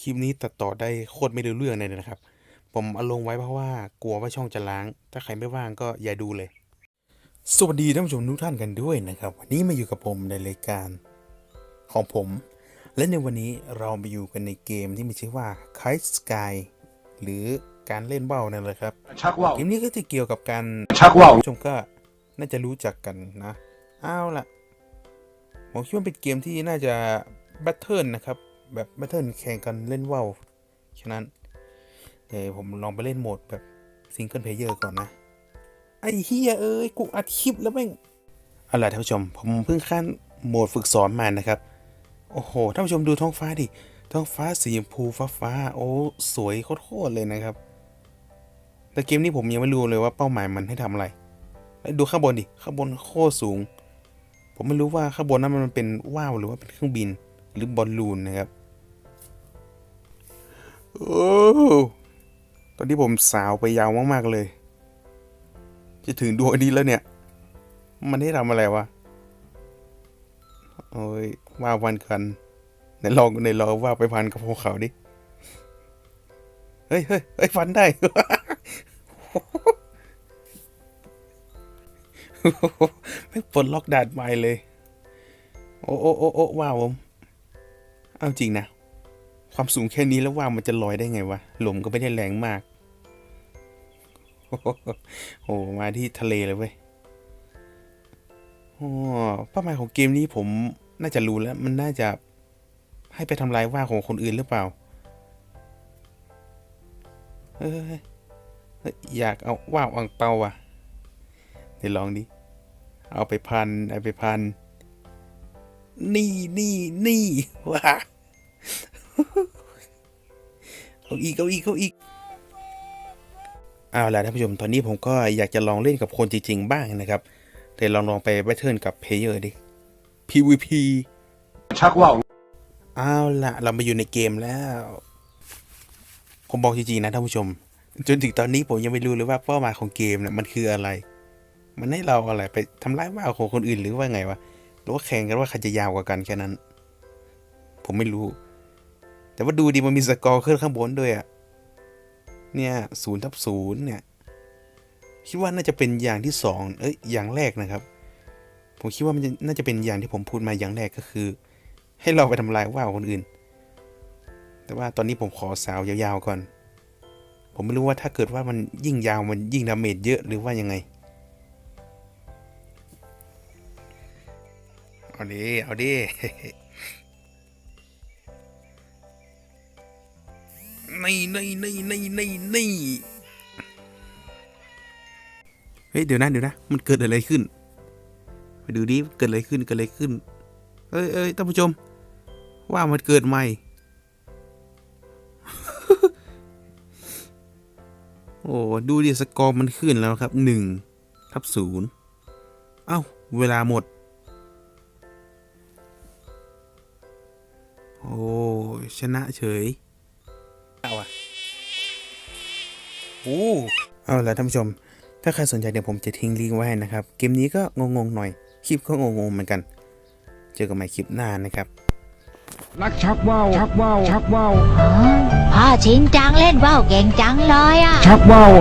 คลิปนี้ตัดต่อได้โคตรไม่รู้เรื่องเลยนะครับ ผมเอาลงไว้เพราะว่ากลัวว่าช่องจะล้าง ถ้าใครไม่ว่างก็อย่าดูเลย สวัสดีท่านผู้ชมทุกท่านกันด้วยนะครับ วันนี้มาอยู่กับผมในรายการของผม และในวันนี้เรามาอยู่กันในเกมที่มีชื่อว่า Kite Sky หรือการเล่นว่าวนั่นแหละครับชักว่าวเกมนี้ก็จะเกี่ยวกับการชักว่าวผู้ชมก็น่าจะรู้จักกันนะเอาล่ะผมคิดว่าเป็นเกมที่น่าจะแบทเทิลนะครับ แบบแบทเทิลแข่งกันเล่นว่าวฉะนั้นเดี๋ยวผมลองไปเล่นโหมดแบบซิงเกิลเพลเยอร์ก่อนนะ ไอ้เฮียเอ้ย กูอัดคลิปแล้วแม่งเอาล่ะท่านผู้ชม ผมเพิ่งขั้นโหมดฝึกสอนมานะครับ โอ้โห ท่านผู้ชมดูท้องฟ้าดิ ท้องฟ้าสีชมพูฟ้าฟ้า โอ้ สวยโคตรเลยนะครับ แต่เกมนี้ผมยังไม่รู้เลยว่าเป้าหมายมันให้ทำอะไรแล้วดูข้างบนดิ ข้างบนโคตรสูง ผมไม่รู้ว่าข้างบนนั้นมันเป็นว่าวหรือว่าเป็นเครื่องบินหรือบอลลูนนะครับ โอ้ตอนนี้ผมสาวไปยาวมาก ๆ เลย จะถึงดวงอาทิตย์แล้วเนี่ย มันให้ทำอะไรวะ โอ้ยว่าวันกันไหนลองไหนลองว่าไปพันกับภูเขาดิ เฮ้ยเฮ้ยเฮ้ยฟันได้ ไม่ปลดล็อกดาดใหม่เลย โอ้โอ้โอ้โอ้ว้าวผม เอาจริงนะ ความสูงแค่นี้แล้วว่ามันจะลอยได้ไงวะ ลมก็ไม่ได้แรงมาก โอ้โหมาที่ทะเลเลยเว้ยโอ้เป้าหมายของเกมนี้ผมน่าจะรู้แล้ว มันน่าจะให้ไปทำลายว่าของคนอื่นหรือเปล่าเฮ้ยเฮ้ยเฮ้ยอยากเอาว่าวอังเปาอะ เดี๋ยวลองดิ เอาไปพัน เอาไปพัน นี่นี่นี่ว้า เอาอีกเอาอีกเอาอีกเอาล่ะท่านผู้ชมตอนนี้ผมก็อยากจะลองเล่นกับคนจริงๆบ้างนะครับเดี๋ยวลองลองไปแบทเทิลกับเพลเยอร์ดิ PVP ชักว่าวเอาล่ะเรามาอยู่ในเกมแล้ว ผมบอกจริงๆนะท่านผู้ชม จนถึงตอนนี้ผมยังไม่รู้เลยว่าเป้าหมายของเกมเนี่ยมันคืออะไร มันให้เราอะไรไปทำร้ายว่าวของคนอื่นหรือว่าไงวะหรือว่าแข่งกันว่าใครจะยาวกว่ากันแค่นั้น ผมไม่รู้ แต่ว่าดูดีมันมีสกอร์ขึ้นข้างบนด้วยอะเนี่ยศูนย์ทับศูนย์เนี่ยคิดว่าน่าจะเป็นอย่างที่สองเอ้ยอย่างแรกนะครับ ผมคิดว่ามันน่าจะเป็นอย่างที่ผมพูดมาอย่างแรกก็คือ ให้เราไปทำลายว่าวคนอื่น แต่ว่าตอนนี้ผมขอสาวยาวๆก่อน ผมไม่รู้ว่าถ้าเกิดว่ามันยิ่งยาวมันยิ่งดาเมจเยอะหรือว่ายังไงเอาดิเอาดิ นี่นี่นี่นี่นี่นี่เฮ้ยเดี๋ยวนะเดี๋ยวนะ มันเกิดอะไรขึ้น ไปดูดิเกิดอะไรขึ้นเกิดอะไรขึ้น เอ้ยเอ้ยท่านผู้ชม ว่ามันเกิดใหม่ โอ้ดูดิสกอร์มันขึ้นแล้วครับหนึ่งทับศูนย์เอ้า เวลาหมด โอ้ชนะเฉย เอาอะโอ้เอาละท่านผู้ชม ถ้าใครสนใจเดี๋ยวผมจะทิ้งลิงก์ไว้ให้นะครับ เกมนี้ก็งงๆหน่อย คลิปก็งงๆเหมือนกัน เจอกันใหม่คลิปหน้านะครับ นักชักว่าวชักว่าวชักว่าวอ๋อพ่อชินจังเล่นว่าวเก่งจังเลยอะ ชักว่าว